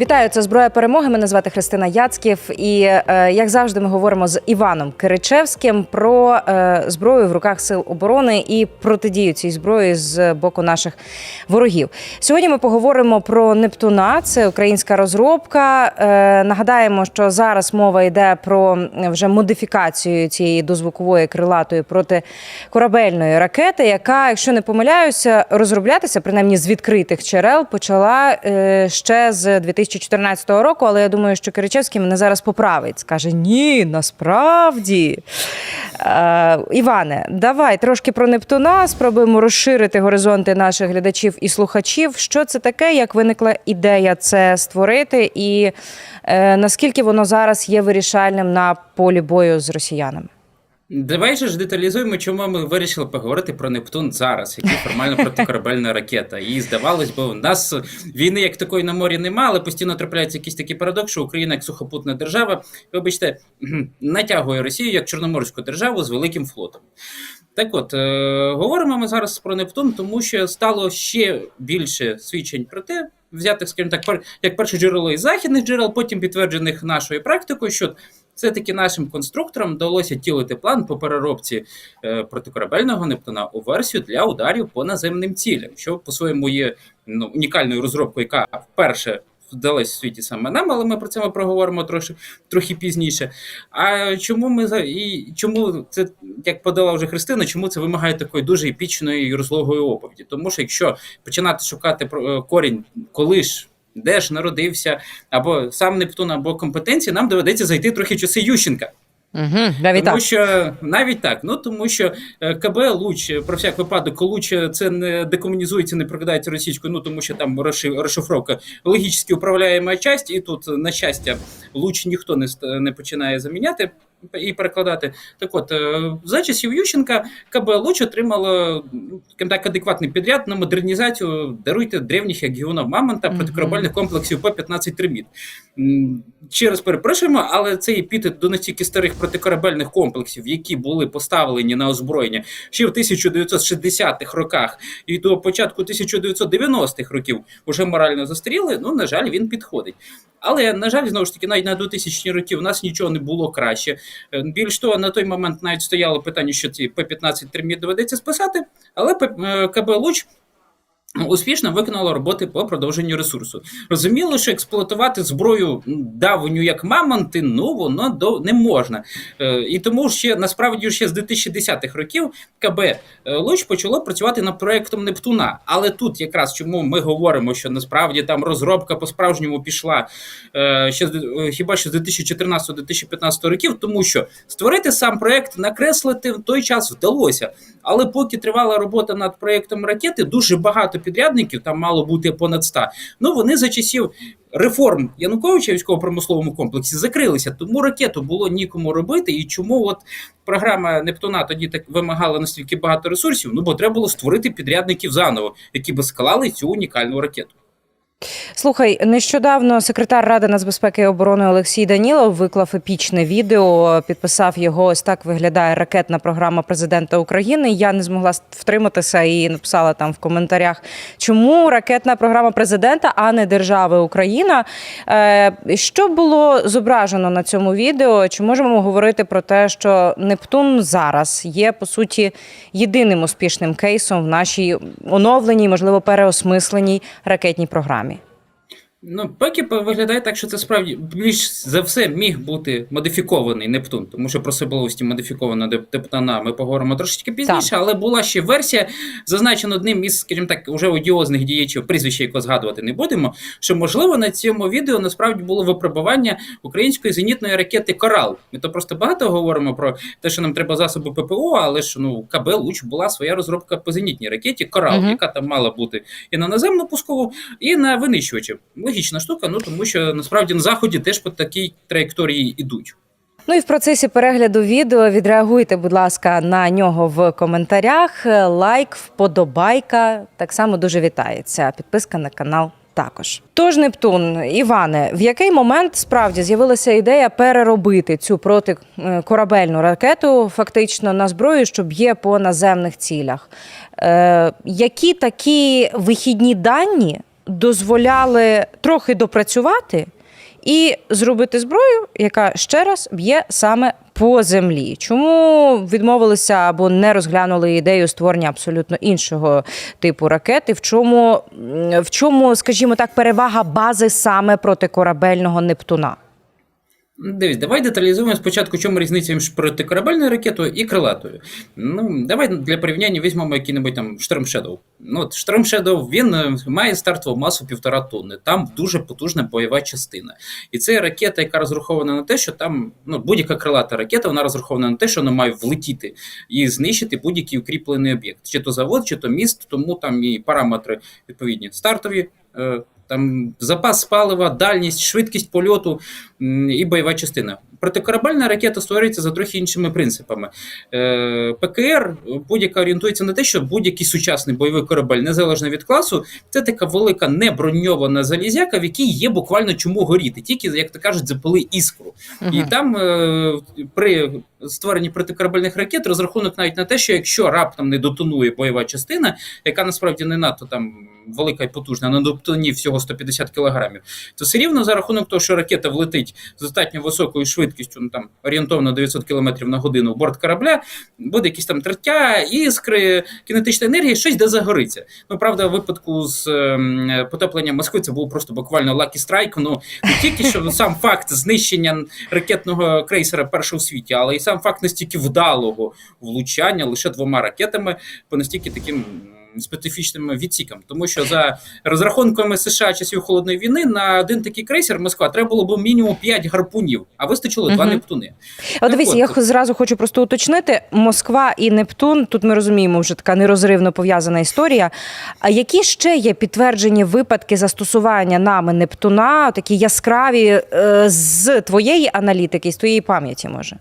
Вітаю, це зброя перемоги. Мене звати Христина Яцьків. І е, як завжди, ми говоримо з Іваном Киричевським про е, зброю в руках сил оборони і протидію цій зброї з боку наших ворогів. Сьогодні ми поговоримо про Нептуна. Це українська розробка. Е, нагадаємо, що зараз мова йде про вже модифікацію цієї дозвукової крилатої протикорабельної ракети, яка, якщо не помиляюся, розроблятися принаймні з відкритих джерел почала ще з 2014 року. Але я думаю, що Киричевський мене зараз поправить. Скаже: ні, насправді. Е, Іване, давай трошки про Нептуна. Спробуємо розширити горизонти наших глядачів і слухачів. Що це таке? Як виникла ідея це створити, і е, наскільки воно зараз є вирішальним на полі бою з росіянами? Давай же ж деталізуємо, чому ми вирішили поговорити про Нептун зараз, який формально протикорабельна ракета. І здавалось би, у нас війни як такої на морі немає, але постійно трапляється якийсь такий парадокс, що Україна як сухопутна держава, вибачте, натягує Росію як Чорноморську державу з великим флотом. Так от, е, говоримо ми зараз про Нептун, тому що стало ще більше свідчень про те, взятих, скажімо так, як перше джерело із західних джерел, потім підтверджених нашою практикою, що все-таки нашим конструкторам вдалося тілити план по переробці е, протикорабельного Нептуна у версію для ударів по наземним цілям, що по-своєму є ну, унікальною розробкою, яка вперше вдалась в світі саме нам, але ми про це ми проговоримо трохи, трохи пізніше. А чому ми і чому це, як подала вже Христина, чому це вимагає такої дуже епічної і розлогої оповіді? Тому що якщо починати шукати е, корінь, коли ж. Де ж народився або сам Нептун, або компетенції, нам доведеться зайти трохи часи Ющенка. Угу, навіть Тому так. що навіть так, ну тому що е, КБ Луч про всяк випадок Луч це не декомунізується, не прокидається російською, ну тому що там розши- розшифровка логічно управляєма часть, і тут на щастя Луч ніхто не не починає заміняти. І перекладати так, от е, за часів Ющенка КБ Луч отримало ну, так адекватний підряд на модернізацію даруйте древніх як Мамонта протикорабельних комплексів по 15 триміт. Ще раз перепрошуємо, але цей епітет до настільки старих протикорабельних комплексів, які були поставлені на озброєння ще в 1960-х роках і до початку 1990-х років, уже морально застаріли. Ну на жаль, він підходить. Але на жаль, знову ж таки, навіть на 2000 роки у нас нічого не було краще. Е, Більш того, на той момент навіть стояло питання, що ці П-15 терміт доведеться списати, але е, КБ Луч успішно виконало роботи по продовженню ресурсу. Розуміло, що експлуатувати зброю давню як мамонти, ну воно до не можна. Е, і тому ще насправді ще з 2010-х років КБ е, Луч почало працювати над проектом Нептуна. Але тут якраз чому ми говоримо, що насправді там розробка по-справжньому пішла е, ще з- е, хіба що з 2014-2015 років, тому що створити сам проект, накреслити в той час вдалося. Але поки тривала робота над проектом ракети, дуже багато підрядників, там мало бути понад 100, ну вони за часів реформ Януковича військово-промисловому комплексі закрилися. Тому ракету було нікому робити. І чому от програма Нептуна тоді так вимагала настільки багато ресурсів? Ну бо треба було створити підрядників заново, які би склали цю унікальну ракету. Слухай, нещодавно секретар Ради нацбезпеки і оборони Олексій Данілов виклав епічне відео. Підписав його. Ось так виглядає ракетна програма президента України. Я не змогла втриматися і написала там в коментарях, чому ракетна програма президента, а не держави Україна. Е, Що було зображено на цьому відео? Чи можемо говорити про те, що Нептун зараз є по суті єдиним успішним кейсом в нашій оновленій, можливо, переосмисленій ракетній програмі? Ну, поки виглядає так, що це справді більш за все міг бути модифікований Нептун, тому що про особливості модифікованого Нептуна ми поговоримо трошечки пізніше, але була ще версія, зазначена одним із, скажімо так, уже одіозних діячів, прізвище якого згадувати не будемо. Що можливо на цьому відео насправді було випробування української зенітної ракети Корал. Ми то просто багато говоримо про те, що нам треба засоби ППО, але ж ну КБ Луч була своя розробка по зенітній ракеті Корал, Мгм. яка там мала бути і на наземну пускову, і на винищувачі. Логічна штука, ну тому що насправді на заході теж по такій траєкторії ідуть. Ну і в процесі перегляду відео відреагуйте, будь ласка, на нього в коментарях. Лайк, вподобайка так само дуже вітається. Підписка на канал. Також тож Нептун, Іване, в який момент справді з'явилася ідея переробити цю протикорабельну ракету фактично на зброю, що б'є по наземних цілях? Е, які такі вихідні дані дозволяли трохи допрацювати і зробити зброю, яка ще раз б'є саме по землі. Чому відмовилися або не розглянули ідею створення абсолютно іншого типу ракети? В чому, в чому, скажімо так, перевага бази саме протикорабельного Нептуна? Дивись, давай деталізуємо спочатку, чому різниця між протикорабельною ракетою і крилатою. Ну, давай для порівняння візьмемо який-небудь там Storm Shadow. Ну, от Shadow, він е, має стартову масу півтора тонни. Там дуже потужна бойова частина. І це ракета, яка розрахована на те, що там ну, будь-яка крилата ракета, вона розрахована на те, що вона має влетіти і знищити будь-який укріплений об'єкт, чи то завод, чи то міст, тому там і параметри відповідні стартові. е, Там запас палива, дальність, швидкість польоту і бойова частина. Протикорабельна ракета створюється за трохи іншими принципами. Е, ПКР будь-яка орієнтується на те, що будь-який сучасний бойовий корабель, незалежно від класу, це така велика неброньована залізяка, в якій є буквально чому горіти, тільки, як то кажуть, запали іскру. І там е, при створенні протикорабельних ракет розрахунок навіть на те, що якщо раптом не дотонує бойова частина, яка насправді не надто там велика і потужна, на дотоні всього 150 кілограмів, то все рівно за рахунок того, що ракета влетить з достатньо високою швидкістю, ну там орієнтовно 900 км на годину борт корабля, буде якісь там тертя, іскри, кінетична енергія, щось де загориться. Ну правда, в випадку з ем, потепленням Москви це був просто буквально lucky strike, Ну не тільки що сам факт знищення ракетного крейсера першого світі, але і сам факт настільки вдалого влучання лише двома ракетами по настільки таким. Специфічним відсікам, тому що за розрахунками США часів холодної війни на один такий крейсер Москва треба було б мінімум 5 гарпунів, а вистачило два Мгм. Нептуни. От дивіться, я тут- зразу хочу просто уточнити: Москва і Нептун. Тут ми розуміємо, вже така нерозривно пов'язана історія. А які ще є підтверджені випадки застосування нами Нептуна, такі яскраві е, з твоєї аналітики, з твоєї пам'яті, може?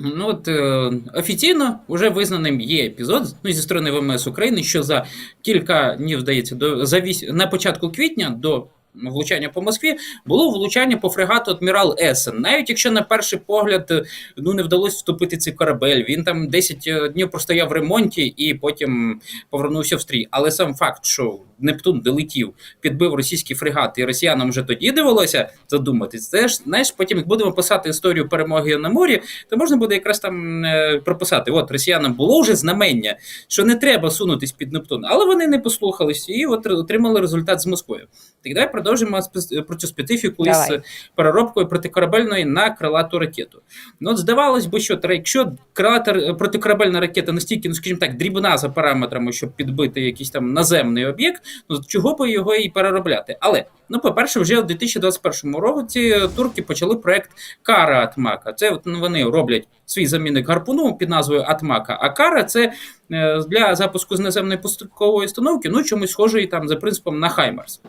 Ну от е, офіційно вже визнаним є епізод ну, зі сторони ВМС України, що за кілька днів здається, до за вісь, на початку квітня до влучання по Москві було влучання по фрегату Адмірал Есен. Навіть якщо на перший погляд е, ну не вдалося вступити цей корабель, він там 10 днів простояв в ремонті і потім повернувся в стрій. Але сам факт, що Нептун долетів, підбив російський фрегат, і росіянам вже тоді довелося задуматись. Це ж знаєш, потім як будемо писати історію перемоги на морі, то можна буде якраз там е, прописати: от росіянам було вже знамення, що не треба сунутись під Нептун, але вони не послухались і от отримали результат з Москвою. Так давай продовжимо про цю специфіку Давай. із переробкою протикорабельної на крилату ракету. Ну, от здавалось би, що якщо крилата протикорабельна ракета настільки, ну скажімо так, дрібна за параметрами, щоб підбити якийсь там наземний об'єкт, ну чого би його і переробляти? Але ну, по-перше, вже у 2021 році турки почали проект Кара Атмака. Це от, ну, вони роблять свій замінник гарпуну під назвою Атмака. А Кара це е, для запуску з наземної пускової установки, ну чомусь схожий там за принципом на Хаймарс.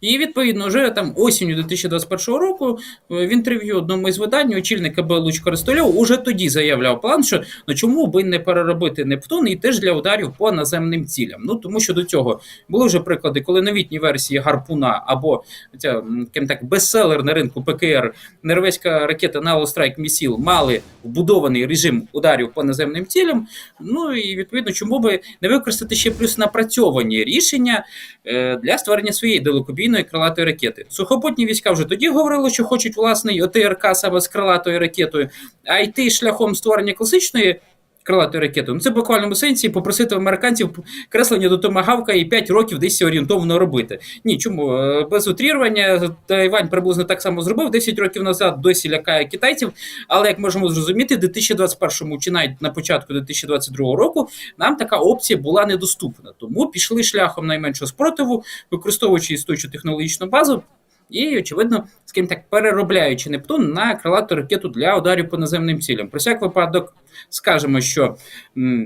І відповідно, вже там осінню 2021 року е, в інтерв'ю одному із видань очільник КБ Луч Користольов уже тоді заявляв план, що ну чому би не переробити Нептун і теж для ударів по наземним цілям. Ну тому що до цього були вже приклади, коли новітні версії гарпуна або ця м, так бестселер на ринку ПКР норвезька ракета Naval Strike Missile мали вбудований режим ударів по наземним цілям. Ну і відповідно, чому би не використати ще плюс напрацьовані рішення е, для створення своєї далекобійної крилатої ракети. Сухопутні війська вже тоді говорили, що хочуть власний ОТРК саме з крилатою ракетою, а йти шляхом створення класичної. Крилатої ракети. Ну це в буквальному сенсі попросити американців креслення до томагавка і 5 років десь орієнтовно робити. Ні, чому Е, без утрірування Тайвань приблизно так само зробив 10 років назад. Досі лякає китайців. Але як можемо зрозуміти, в 2021 чи навіть на початку 2022 року нам така опція була недоступна. Тому пішли шляхом найменшого спротиву, використовуючи існуючу технологічну базу. І, очевидно, скажімо так, переробляючи Нептун на крилату ракету для ударів по наземним цілям. Про всяк випадок скажемо, що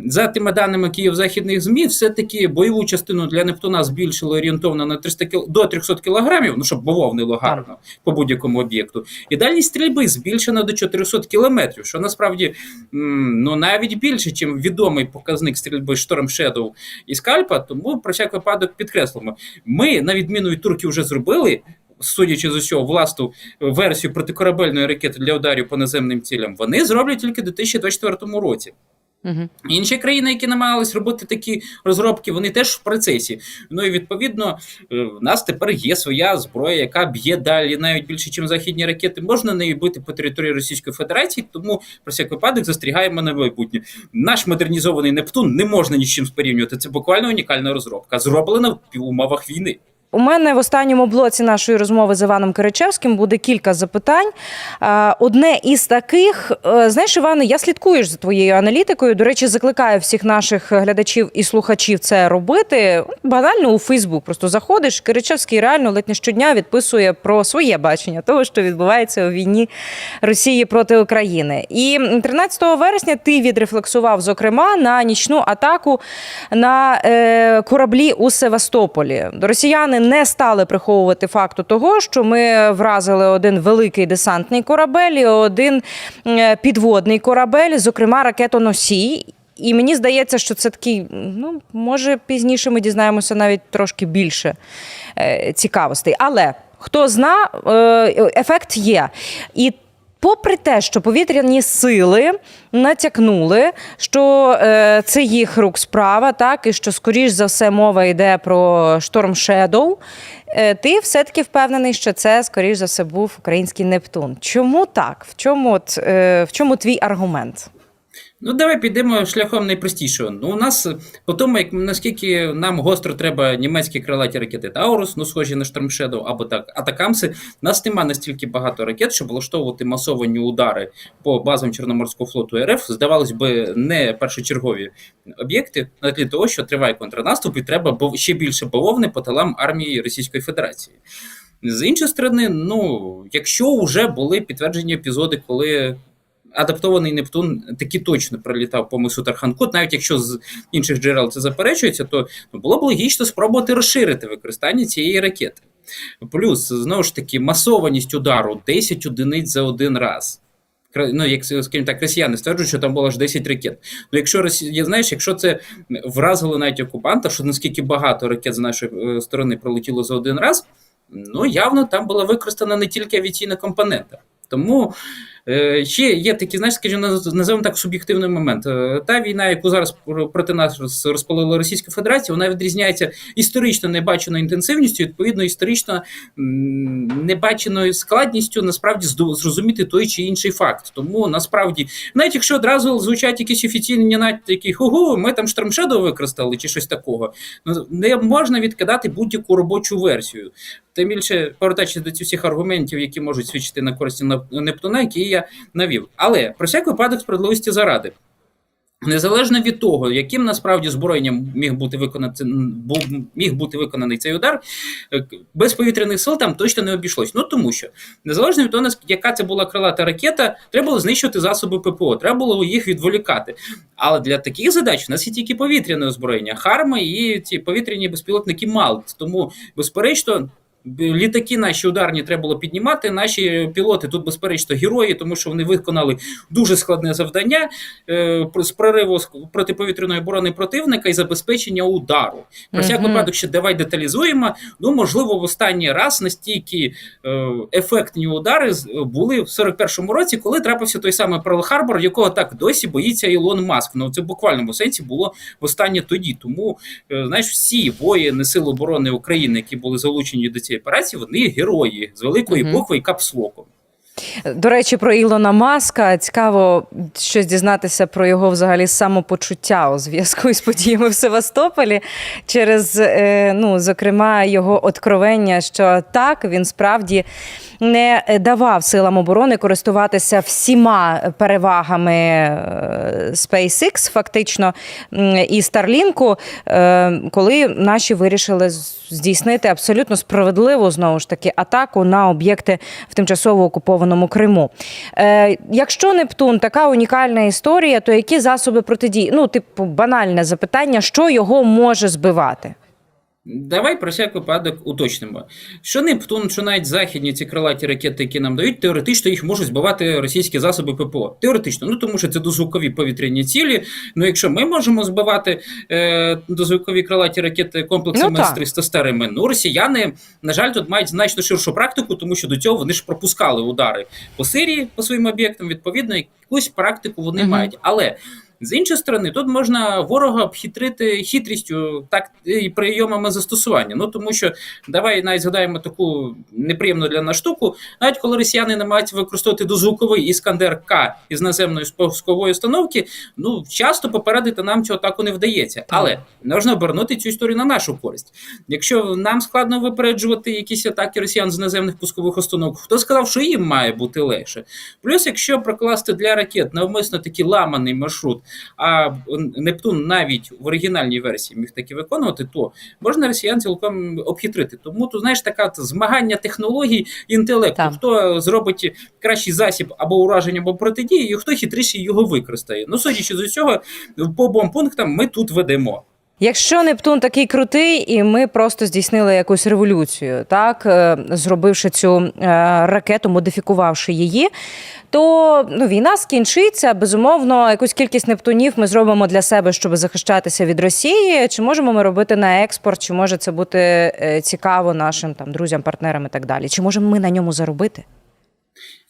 за тими даними Київ-західних ЗМІ, все-таки бойову частину для Нептуна збільшили орієнтовно на 300 кіл... до 300 кілограмів, ну щоб бавовнило гарно по будь-якому об'єкту. І дальність стрільби збільшена до 400 кілометрів, що насправді ну навіть більше, ніж відомий показник стрільби Storm Shadow і Скальпа. Тому про всяк випадок підкреслимо. Ми, на відміну від турків, вже зробили. Судячи з усього, власну версію протикорабельної ракети для ударів по наземним цілям, вони зроблять тільки в 2024 році. Угу. Інші країни, які намагались робити такі розробки, вони теж в процесі. Ну і відповідно, е, в нас тепер є своя зброя, яка б'є далі навіть більше, ніж західні ракети. Можна нею бити по території Російської Федерації, тому про всяк випадок застерігаємо на майбутнє. Наш модернізований Нептун не можна ні з чим порівнювати. Це буквально унікальна розробка, зроблена в умовах війни. У мене в останньому блоці нашої розмови з Іваном Киричевським буде кілька запитань. Одне із таких, е, знаєш, Іване, я слідкую за твоєю аналітикою. До речі, закликаю всіх наших глядачів і слухачів це робити. Банально у Фейсбук. Просто заходиш. Киричевський реально ледь не щодня відписує про своє бачення того, що відбувається у війні Росії проти України. І 13 вересня ти відрефлексував, зокрема, на нічну атаку на е, кораблі у Севастополі. Росіяни не стали приховувати факту того, що ми вразили один великий десантний корабель і один е, підводний корабель, зокрема ракетоносій. І мені здається, що це такий, ну може пізніше ми дізнаємося навіть трошки більше е, цікавостей. Але хто зна, е, ефект є. І Попри те, що повітряні сили натякнули, що е, це їх рук справа, так і що скоріш за все мова йде про шторм Шедоу, е, ти все-таки впевнений, що це скоріш за все був український Нептун. Чому так? В чому, е, в чому твій аргумент? Ну, давай підемо шляхом найпростішого. Ну, у нас по тому, як наскільки нам гостро треба німецькі крилаті ракети Таурус, ну схожі на Storm або так Атакамси, у нас нема настільки багато ракет, щоб влаштовувати масовані удари по базам Чорноморського флоту РФ. Здавалось би, не першочергові об'єкти на тлі того, що триває контрнаступ, і треба ще більше бавовни по тилам армії Російської Федерації. З іншої сторони, ну якщо вже були підтверджені епізоди, коли адаптований Нептун таки точно пролітав по мису Тарханкут, навіть якщо з інших джерел це заперечується, то ну, було б логічно спробувати розширити використання цієї ракети. Плюс, знову ж таки, масованість удару 10 одиниць за один раз. Ну, як скажімо так, росіяни стверджують, що там було аж 10 ракет. Ну, якщо Росія, знаєш, якщо це вразило навіть окупанта, що наскільки багато ракет з нашої е, сторони пролетіло за один раз, ну явно там була використана не тільки авіаційна компонента. Тому ще є такі, знаєш, скажімо, називаємо так суб'єктивний момент. Е, Та війна, яку зараз пр- проти нас розпалила Російська Федерація, вона відрізняється історично небаченою інтенсивністю, відповідно, історично небаченою складністю насправді зрозуміти той чи інший факт. Тому насправді, навіть якщо одразу звучать якісь офіційні навіть такі ого, ми там штормшедо використали чи щось такого, ну не можна відкидати будь-яку робочу версію. Тим більше повертаючись до цих всіх аргументів, які можуть свідчити на користь Неп- Нептуна, які я навів. Але про всяк випадок справедливості заради. Незалежно від того, яким насправді зброєнням міг бути виконати міг бути виконаний цей удар, е, без повітряних сил там точно не обійшлось. Ну тому що незалежно від того, яка це була крилата ракета, треба було знищувати засоби ППО, треба було їх відволікати. Але для таких задач у нас є тільки повітряне озброєння, харма і ці повітряні безпілотники МАЛТ. Тому, безперечно. Літаки наші ударні треба було піднімати. Наші пілоти тут, безперечно, герої, тому що вони виконали дуже складне завдання е, з прориву протиповітряної оборони противника і забезпечення удару. Про всяк випадок ще давай деталізуємо. Ну, можливо, в останній раз настільки е, ефектні удари були в 41-му році, коли трапився той самий Перл Харбор, якого так досі боїться Ілон Маск. Ну це в буквальному сенсі було востаннє тоді. Тому е, знаєш, всі воїни Сил оборони України, які були залучені до цієї операції, вони герої з великої букви і капслоком. До речі, про Ілона Маска цікаво щось дізнатися про його взагалі самопочуття у зв'язку із подіями в Севастополі через, е, ну, зокрема, його откровення, що так він справді не давав силам оборони користуватися всіма перевагами е, SpaceX, фактично, і Старлінку, е, коли наші вирішили здійснити абсолютно справедливу знову ж таки атаку на об'єкти в тимчасово окупованому Криму. Е, якщо Нептун така унікальна історія, то які засоби протидії? Ну, типу, банальне запитання, що його може збивати? Давай про всяк випадок уточнимо. Що Нептун, що навіть західні ці крилаті ракети, які нам дають, теоретично їх можуть збивати російські засоби ППО. Теоретично, ну тому що це дозвукові повітряні цілі. Ну якщо ми можемо збивати е, дозвукові крилаті ракети комплексами Ну, з 300 старими, ну росіяни, на жаль, тут мають значно ширшу практику, тому що до цього вони ж пропускали удари по Сирії по своїм об'єктам. Відповідно, якусь практику вони Мгм. мають. Але З іншої сторони, тут можна ворога обхитрити хитрістю, так і прийомами застосування. Ну тому що давай навіть згадаємо таку неприємну для нас штуку. Навіть коли росіяни намагаються використовувати дозвуковий іскандер К із наземної спускової установки, ну часто попередити нам цю атаку не вдається. Але можна обернути цю історію на нашу користь. Якщо нам складно випереджувати якісь атаки росіян з наземних пускових установок, хто сказав, що їм має бути легше? Плюс, якщо прокласти для ракет навмисно такий ламаний маршрут, а Нептун навіть в оригінальній версії міг таки виконувати, то можна росіян цілком обхитрити. Тому тут знаєш така змагання технологій інтелекту. Так. Хто зробить кращий засіб або ураження, або протидії, і хто хитріше його використає. Ну, судячи з усього, по бомпунктам ми тут ведемо. Якщо Нептун такий крутий, і ми просто здійснили якусь революцію, так е, зробивши цю е, ракету, модифікувавши її, то ну, війна скінчиться. Безумовно, якусь кількість нептунів ми зробимо для себе, щоб захищатися від Росії. Чи можемо ми робити на експорт? Чи може це бути е, цікаво нашим там друзям, партнерам і так далі? Чи можемо ми на ньому заробити?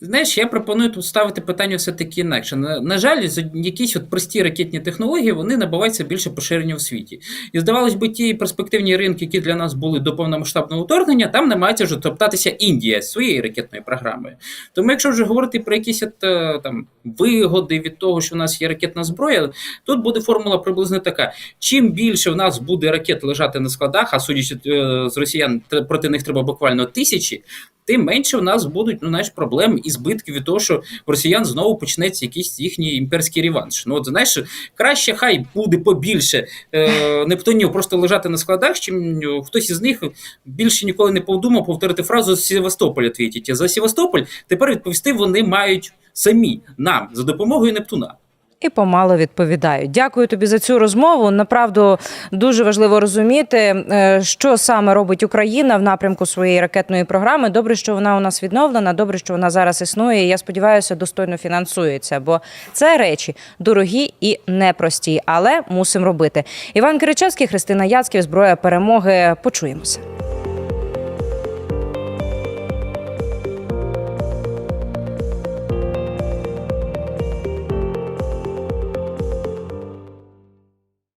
Знаєш, я пропоную тут ставити питання все-таки інакше. На, на жаль, якісь от прості ракетні технології вони набуваються більше поширення в світі. І здавалось би, ті перспективні ринки, які для нас були до повномасштабного вторгнення, там намагається вже топтатися Індія з своєю ракетною програмою. Тому, якщо вже говорити про якісь от, е, там вигоди від того, що в нас є ракетна зброя, тут буде формула приблизно така: чим більше в нас буде ракет лежати на складах, а судячи е, з росіян, проти них треба буквально тисячі. Тим менше в нас будуть ну, знаєш, проблем і збитків від того, що росіян знову почнеться якийсь їхній імперський реванш. Ну, от знаєш, краще хай буде побільше е, нептунів просто лежати на складах, чим е, хтось із них більше ніколи не подумав повторити фразу з Севастополя твітіть. За Севастополь тепер відповісти вони мають самі нам за допомогою Нептуна. І помало відповідають. Дякую тобі за цю розмову. Направду дуже важливо розуміти, е, що саме робить Україна в напрямку своєї ракетної програми. Добре, що вона у нас відновлена. Добре, що вона зараз існує. Я сподіваюся, достойно фінансується, бо це речі дорогі і непрості, але мусимо робити. Іван Киричевський, Христина Яцьків, зброя перемоги. Почуємося.